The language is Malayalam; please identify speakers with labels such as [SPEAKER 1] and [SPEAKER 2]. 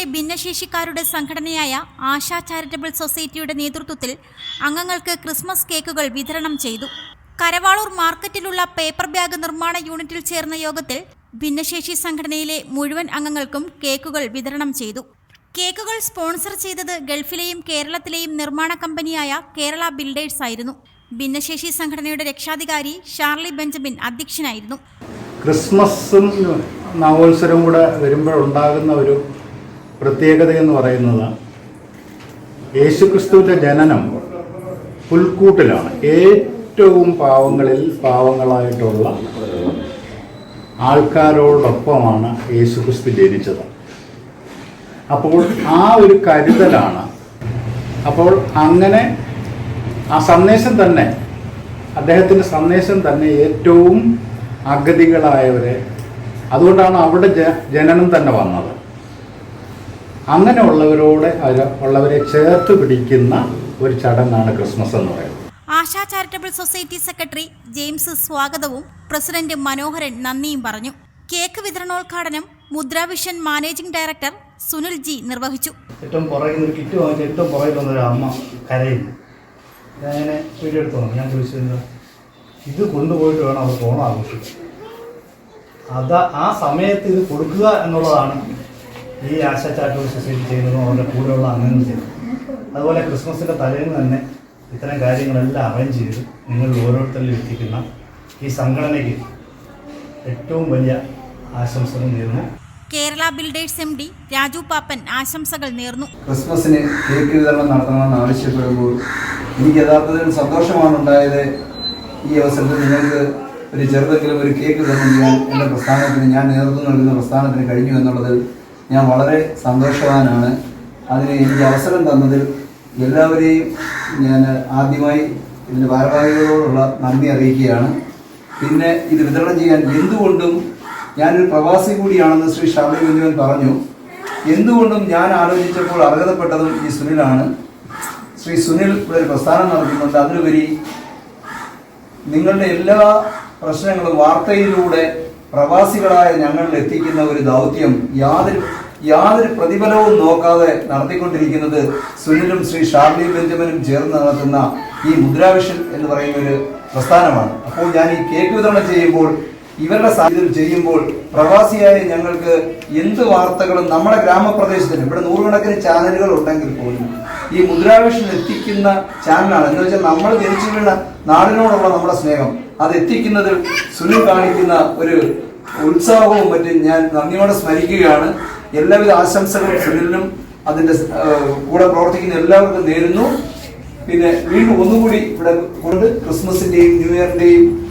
[SPEAKER 1] ക്രിസ്മസിന്റെ ഭിന്നശേഷിക്കാരുടെ സംഘടനയായ ആശാ ചാരിറ്റബിൾ സൊസൈറ്റിയുടെ നേതൃത്വത്തിൽ അംഗങ്ങൾക്ക് ക്രിസ്മസ് കേക്കുകൾ വിതരണം ചെയ്തു. കരവാളൂർ മാർക്കറ്റിലുള്ള പേപ്പർ ബാഗ് നിർമ്മാണ യൂണിറ്റിൽ ചേർന്ന യോഗത്തിൽ ഭിന്നശേഷി സംഘടനയിലെ മുഴുവൻ അംഗങ്ങൾക്കും കേക്കുകൾ വിതരണം ചെയ്തു. കേക്കുകൾ സ്പോൺസർ ചെയ്തത് ഗൾഫിലെയും കേരളത്തിലെയും നിർമ്മാണ കമ്പനിയായ കേരള ബിൽഡേഴ്സ് ആയിരുന്നു. ഭിന്നശേഷി സംഘടനയുടെ രക്ഷാധികാരി ഷാർലി ബെഞ്ചമിൻ അധ്യക്ഷനായിരുന്നു.
[SPEAKER 2] ക്രിസ്മസും നവോത്സരവും കൂടെ വരുമ്പോഴുണ്ടാകുന്ന ഒരു പ്രത്യേകത എന്ന് പറയുന്നത് യേശുക്രിസ്തുവിന്റെ ജനനം പുൽക്കൂട്ടിലാണ്. ഏറ്റവും പാവങ്ങളിൽ പാവങ്ങളായിട്ടുള്ള ആൾക്കാരോടൊപ്പമാണ് യേശുക്രിസ്തു ജനിച്ചത്. അപ്പോൾ ആ ഒരു കരുതലാണ്. അപ്പോൾ അങ്ങനെ ആ സന്ദേശം തന്നെ അദ്ദേഹത്തിന്റെ സന്ദേശം തന്നെ ഏറ്റവും അഗതികളായവരെ അതുകൊണ്ടാണ് അവിടെ ജനനം തന്നെ വന്നത്. അങ്ങനെയുള്ളവരോട് ഉള്ളവരോട് ഉള്ളവരെ ചേർത്ത് പിടിക്കുന്ന ഒരു ചടങ്ങാണ് ക്രിസ്മസ് എന്ന് പറയുന്നത്.
[SPEAKER 1] Asha charitable society secretary James സ്വാഗതവും പ്രസിഡന്റ് മനോഹരൻ നന്ദിയും പറഞ്ഞു. കേക്ക് വിതരണോദ്ഘാടനം Mudravision managing director Sunil G നിർവഹിച്ചു.
[SPEAKER 3] ഏറ്റവും പുറകിൽ ഒരു കിറ്റ് വാങ്ങിച്ച ഏറ്റവും പുറകിൽ വന്നൊരു അമ്മ കരയുന്നു. ഞാനിങ്ങനെ വീഡിയോ എടുത്തു ഞാൻ ചോദിച്ചിരുന്നു ഇത് കൊണ്ടുപോയിട്ട് വേണം അവർക്ക് ഓണം ആഘോഷിക്കാൻ. അത് ആ സമയത്ത് ഇത് കൊടുക്കുക എന്നുള്ളതാണ് ഈ ആശ ചാരിറ്റബിൾ സൊസൈറ്റി ചെയ്യുന്നതും അവരുടെ കൂടെയുള്ള അംഗങ്ങൾ ചെയ്തു. അതുപോലെ ക്രിസ്മസിന്റെ തലേന്ന് തന്നെ ഇത്തരം കാര്യങ്ങളെല്ലാം അറേഞ്ച് ചെയ്ത് നിങ്ങൾ ഓരോരുത്തരിലും എത്തിക്കുന്ന ഈ സംഘടനയ്ക്ക് ഏറ്റവും വലിയ ആശംസകൾ നേരുന്നു.
[SPEAKER 1] Kerala builders M D Raju Pappan ആശംസകൾ നേർന്നു.
[SPEAKER 4] ക്രിസ്മസിന് കേക്ക് വിതരണം നടത്തണമെന്ന് ആവശ്യപ്പെടുമ്പോൾ എനിക്ക് യഥാർത്ഥത്തിൽ സന്തോഷമാണ് ഉണ്ടായത് ഈ അവസരത്തിൽ നിങ്ങൾക്ക് ഒരു ചെറുതെങ്കിലും ഒരു കേക്ക് വിതരണം ചെയ്യാൻ എന്റെ പ്രസ്ഥാനത്തിന് ഞാൻ നേതൃത്വം നൽകുന്ന പ്രസ്ഥാനത്തിന് കഴിഞ്ഞു എന്നുള്ളതിൽ ഞാൻ വളരെ സന്തോഷവാനാണ്. അതിന് എനിക്ക് അവസരം തന്നതിൽ എല്ലാവരെയും ഞാൻ ആദ്യമായി ഇതിന്റെ ഭാരവാഹികളോടുള്ള നന്ദി അറിയിക്കുകയാണ്. പിന്നെ ഇത് വിതരണം ചെയ്യാൻ എന്തുകൊണ്ടും ഞാനൊരു പ്രവാസി കൂടിയാണെന്ന് ശ്രീ ഷാർലി ബെഞ്ചമിൻ പറഞ്ഞു. എന്തുകൊണ്ടും ഞാൻ ആലോചിച്ചപ്പോൾ അർഹതപ്പെട്ടതും ഈ സുനിലാണ്. ശ്രീ സുനിൽ ഇവിടെ ഒരു പ്രസ്ഥാനം നടത്തുന്നുണ്ട്. അതിലുപരി നിങ്ങളുടെ എല്ലാ പ്രശ്നങ്ങളും വാർത്തയിലൂടെ പ്രവാസികളായ ഞങ്ങളിൽ എത്തിക്കുന്ന ഒരു ദൗത്യം യാതൊരു യാതൊരു പ്രതിഫലവും നോക്കാതെ നടത്തിക്കൊണ്ടിരിക്കുന്നത് സുനിലും ശ്രീ ഷാർലി ബെഞ്ചമിനും ചേർന്ന് നടത്തുന്ന ഈ മുദ്രാവിഷൻ എന്ന് പറയുന്ന ഒരു പ്രസ്ഥാനമാണ്. അപ്പോൾ ഞാൻ ഈ കേക്ക് വിതരണം ചെയ്യുമ്പോൾ ഇവരുടെ സാഹചര്യം ചെയ്യുമ്പോൾ പ്രവാസിയായ ഞങ്ങൾക്ക് എന്ത് വാർത്തകളും നമ്മുടെ ഗ്രാമപ്രദേശത്തിന് ഇവിടെ നൂറുകണക്കിന് ചാനലുകൾ ഉണ്ടെങ്കിൽ പോലും ഈ മുദ്രാവിഷൻ എത്തിക്കുന്ന ചാനലാണ്. എന്ന് വെച്ചാൽ നമ്മൾ ജനിച്ചു വീണ നാടിനോടുള്ള നമ്മുടെ സ്നേഹം. അത് എത്തിക്കുന്നതിൽ സുനിൽ കാണിക്കുന്ന ഒരു ഉത്സാഹവും മറ്റും ഞാൻ നന്ദിയോടെ സ്മരിക്കുകയാണ്. എല്ലാവിധ ആശംസകളും സുനിലിനും അതിന്റെ കൂടെ പ്രവർത്തിക്കുന്ന എല്ലാവർക്കും നേരുന്നു. പിന്നെ വീണ്ടും ഒന്നുകൂടി ഇവിടെ കൊണ്ട് ക്രിസ്മസിന്റെയും ന്യൂ ഇയറിന്റെയും